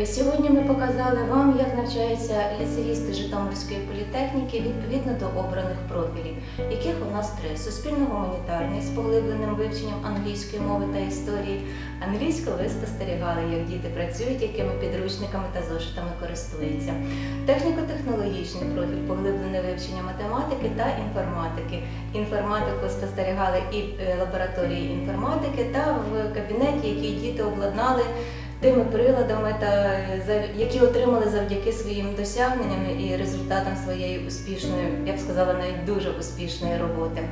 Е, Сьогодні ми показали вам, як навчаються ліцеїсти Житомирської політехніки відповідно до обраних профілів, яких у нас три: суспільно-гуманітарний з поглибленим вивченням англійської мови та історії. Англійську ви спостерігали, як діти працюють, якими підручниками та зошитами користуються. Техніко-технологічний профіль, поглиблене вивчення математики та інформатики. Інформатику спостерігали і в лабораторії інформатики та в кабінеті, який діти обладнали тими приладами, та які отримали завдяки своїм досягненням і результатам своєї успішної, я б сказала, навіть дуже успішної роботи.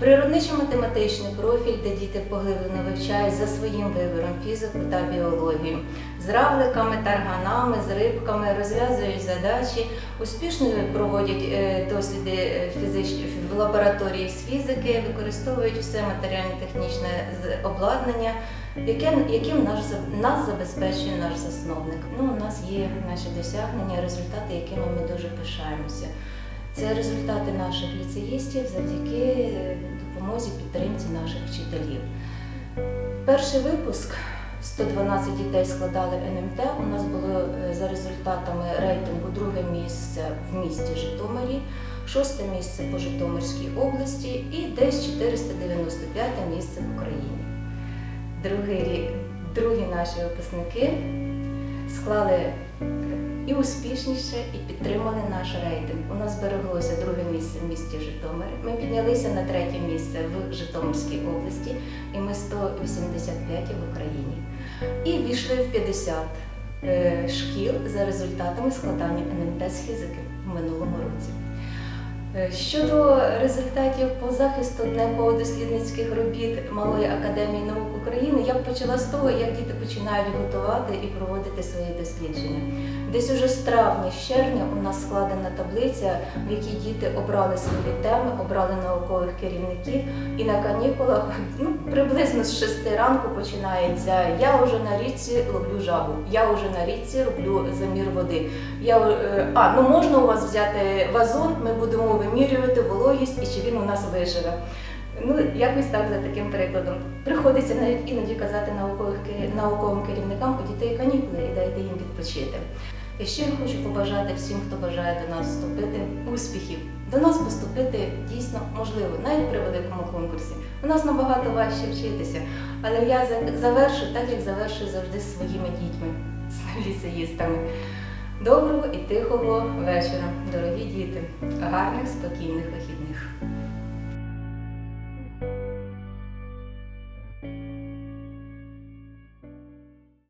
Природничо-математичний профіль, де діти поглиблено вивчають за своїм вибором фізику та біологію. З равликами, тарганами, з рибками розв'язують задачі, успішно проводять е, досліди е, в лабораторії з фізики, використовують все матеріально-технічне обладнання, яке, яким нас забезпечує наш засновник. Ну, у нас є наші досягнення, результати, якими ми дуже пишаємося. Це результати наших ліцеїстів завдяки е, допомозі підтримці наших вчителів. Перший випуск 112 дітей складали НМТ. У нас було е, за результатами рейтингу друге місце в місті Житомирі, шосте місце по Житомирській області і десь 495 місце в Україні. Другий другі наші випускники склали і успішніше, і підтримали наш рейтинг. У нас збереглося друге місце в місті Житомир. Ми піднялися на третє місце в Житомирській області, і ми 185 в Україні. І війшли в 50 е, шкіл за результатами складання НМТ з фізики в минулому році. Е, Щодо результатів по захисту науково-дослідницьких робіт Малої академії наук України, я б почала з того, як діти починають готувати і проводити свої дослідження. Десь уже з травня, з червня у нас складена таблиця, в якій діти обрали свої теми, обрали наукових керівників, і на канікулах ну, приблизно з 6 ранку починається Я вже на річці ловлю жабу, я вже на річці роблю замір води. Я, е, а, ну можна у вас взяти вазон, ми будемо вимірювати вологість і чи він у нас виживе. Ну, якось так за таким прикладом. Приходиться навіть іноді казати науковим керівникам, у дітей канікули і дайте їм відпочити. Я щиро хочу побажати всім, хто бажає до нас вступити, успіхів. До нас поступити дійсно можливо, навіть при великому конкурсі. У нас набагато важче вчитися, але я завершу так, як завершую завжди своїми дітьми, з ліцеїстами. Доброго і тихого вечора, дорогі діти, гарних, спокійних вихідних.